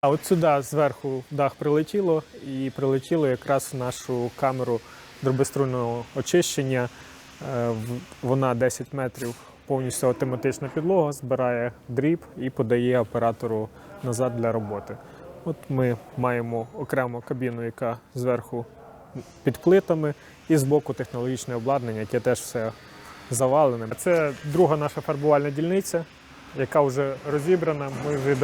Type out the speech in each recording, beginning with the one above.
А от сюди зверху дах прилетіло і прилетіло якраз в нашу камеру дробеструнного очищення. Е, Вона 10 метрів повністю автоматична підлога, збирає дріб і подає оператору назад для роботи. От ми маємо окрему кабіну, яка зверху під плитами, і збоку технологічне обладнання, яке теж все завалене. Це друга наша фарбувальна дільниця, яка вже розібрана. Ми вже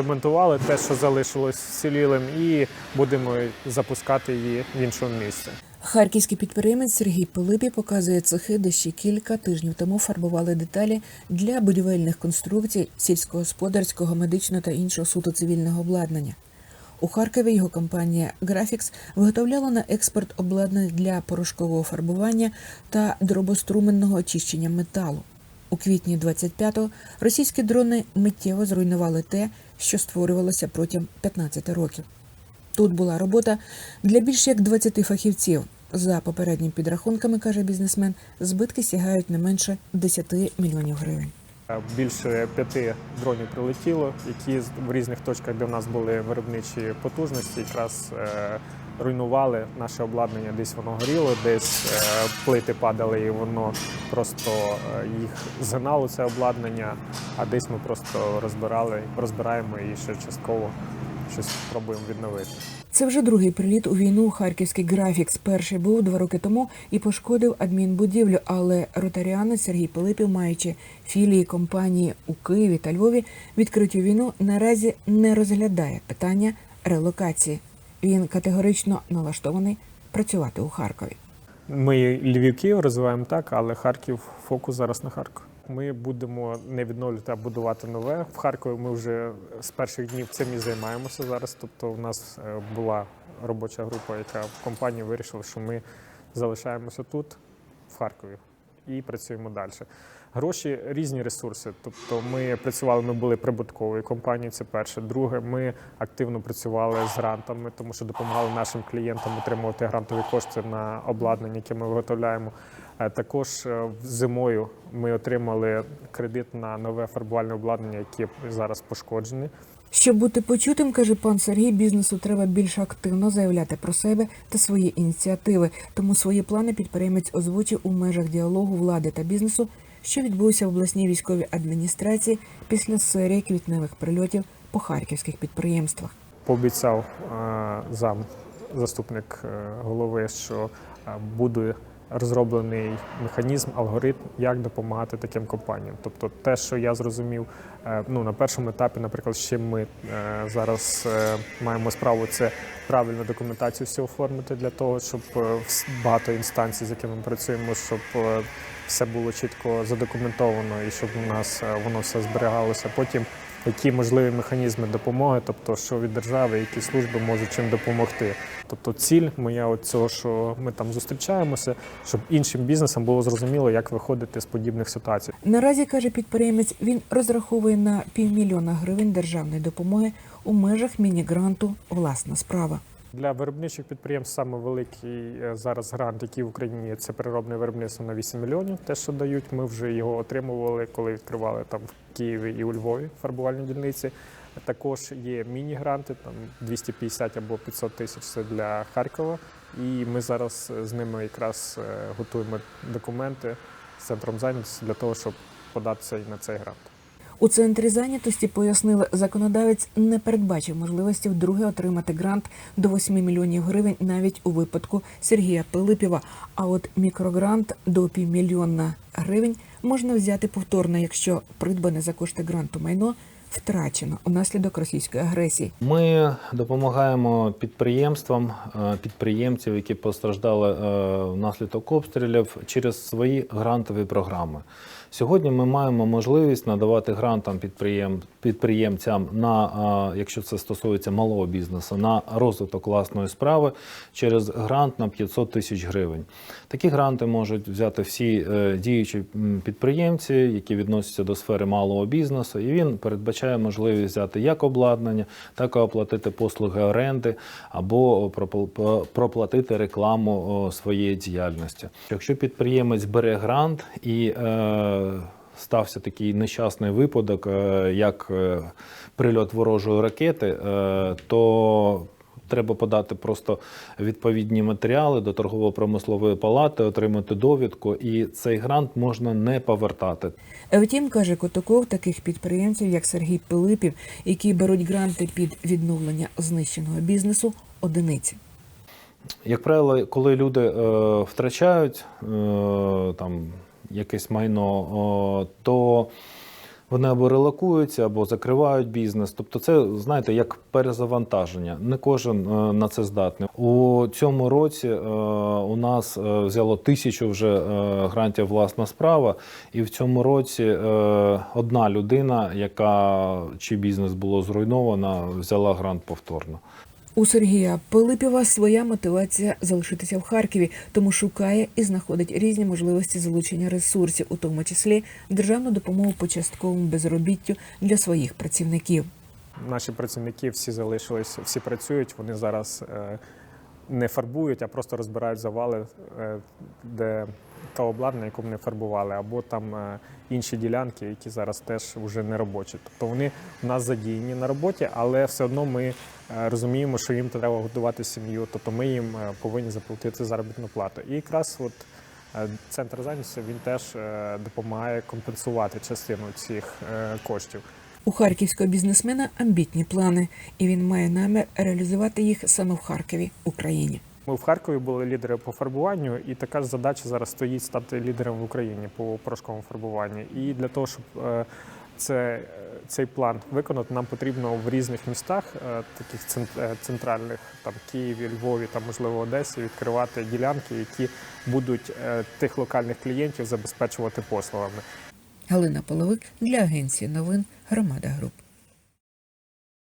те, що залишилось вцілілим, і будемо запускати її в іншому місці. Харківський підприємець Сергій Пилипі показує цехи, де ще кілька тижнів тому фарбували деталі для будівельних конструкцій, сільськогосподарського, медичного та іншого суто цивільного обладнання. У Харкові його компанія Graphics виготовляла на експорт обладнання для порошкового фарбування та дробоструменного очищення металу. У квітні 25-го російські дрони миттєво зруйнували те, що створювалося протягом 15 років. Тут була робота для більш як 20 фахівців. За попередніми підрахунками, каже бізнесмен, збитки сягають не менше 10 мільйонів гривень. Е, Більше п'яти дронів прилетіло, які в різних точках, де в нас були виробничі потужності, якраз е, руйнували наше обладнання. Десь воно горіло, десь е, плити падали, і воно просто е, їх згинало це обладнання, а десь ми просто розбирали, розбираємо і ще частково щось пробуємо відновити. Це вже другий приліт у війну харківський графікс. Перший був два роки тому і пошкодив адмінбудівлю. Але ротаріанець Сергій Пилипів, маючи філії компанії у Києві та Львові, відкриті війну наразі не розглядає питання релокації. Він категорично налаштований працювати у Харкові. Ми Львів Київ розвиваємо так, але Харків фокус зараз на Харків. Ми будемо не відновлювати, а будувати нове. В Харкові ми вже з перших днів цим і займаємося зараз. Тобто, у нас е, була робоча група, яка в компанії вирішила, що ми залишаємося тут, в Харкові, і працюємо далі. Гроші різні ресурси. Тобто, ми працювали, ми були прибутковою компанією. Це перше. Друге, ми активно працювали з грантами, тому що допомагали нашим клієнтам отримувати грантові кошти на обладнання, яке ми виготовляємо. Е, Також е, зимою ми отримали кредит на нове фарбувальне обладнання, яке зараз пошкоджене. Щоб бути почутим, каже пан Сергій, бізнесу треба більш активно заявляти про себе та свої ініціативи. Тому свої плани підприємець озвучив у межах діалогу влади та бізнесу, що відбувся в обласній військовій адміністрації після серії квітневих прильотів по харківських підприємствах. Пообіцяв е, зам заступник голови, що буде розроблений механізм, алгоритм, як допомагати таким компаніям. Тобто, те, що я зрозумів, е, ну на першому етапі, наприклад, чим ми е, зараз е, маємо справу, це правильну документацію всю оформити для того, щоб багато інстанцій, з якими ми працюємо, щоб все було чітко задокументовано і щоб у нас воно все зберігалося. Потім які можливі механізми допомоги, тобто що від держави, які служби можуть чим допомогти. Тобто ціль моя цього, що ми там зустрічаємося, щоб іншим бізнесам було зрозуміло, як виходити з подібних ситуацій. Наразі каже підприємець, він розраховує на півмільйона гривень державної допомоги у межах міні-гранту Власна справа. Для виробничих підприємств саме великий е, зараз грант, який в Україні це переробне виробництво на 8 мільйонів. Те, що дають, ми вже його отримували, коли відкривали там в Києві і у Львові фарбувальні дільниці. Також є міні-гранти, там 250 або 500 тисяч це для Харкова. І ми зараз з ними якраз е, готуємо документи з центром зайнятості для того, щоб податися і на цей грант. У центрі зайнятості пояснили, законодавець не передбачив можливості вдруге отримати грант до 8 мільйонів гривень навіть у випадку Сергія Пилипєва. А от мікрогрант до півмільйона гривень можна взяти повторно, якщо придбане за кошти гранту майно втрачено унаслідок російської агресії. Ми допомагаємо підприємствам, е, підприємців, які постраждали е, внаслідок обстрілів через свої грантові програми. Сьогодні ми маємо можливість надавати грантам підприєм, підприємцям на, е, якщо це стосується малого бізнесу, на розвиток власної справи через грант на 500 тисяч гривень. Такі гранти можуть взяти всі діючі підприємці, які відносяться до сфери малого бізнесу, і він передбачає можливість взяти як обладнання, так і оплатити послуги оренди або пропл- проплатити рекламу своєї діяльності. Якщо підприємець бере грант і е, стався такий нещасний випадок, е, як е, прильот ворожої ракети, то треба подати просто відповідні матеріали до торгово-промислової палати, отримати довідку, і цей грант можна не повертати. Втім, каже Котоков, таких підприємців, як Сергій Пилипів, які беруть гранти під відновлення знищеного бізнесу, одиниці. Як правило, коли люди е, втрачають е, там якесь майно, о, то вони або релокуються, або закривають бізнес. Тобто, це знаєте, як перезавантаження. Не кожен е, на це здатний. У цьому році е, у нас е, взяло тисячу вже грантів власна справа, і в цьому році одна людина, яка чий бізнес було зруйновано, взяла грант повторно. У Сергія Пилипєва своя мотивація залишитися в Харкові, тому шукає і знаходить різні можливості залучення ресурсів, у тому числі державну допомогу по частковому безробіттю для своїх працівників. Наші працівники всі залишились, всі працюють. Вони зараз е, не фарбують, а просто розбирають завали, е, де та обладнання, яку вони фарбували, або там е, інші ділянки, які зараз теж вже не робочі. Тобто вони у нас задіяні на роботі, але все одно ми е, розуміємо, що їм треба годувати сім'ю. Тобто ми їм е, повинні заплатити заробітну плату. І якраз от центр зайнятості він теж допомагає компенсувати частину цих коштів. У харківського бізнесмена амбітні плани, і він має намір реалізувати їх саме в Харкові, Україні. Ми в Харкові були лідери по фарбуванню, і така ж задача зараз стоїть стати лідером в Україні по порошковому фарбуванню. І для того, щоб е, це, е, цей план виконати, нам потрібно в різних містах, е, таких цен- центральних, там Києві, Львові, там можливо Одесі, відкривати ділянки, які будуть тих локальних клієнтів забезпечувати послугами. Галина Половик для агенції новин Громада Груп.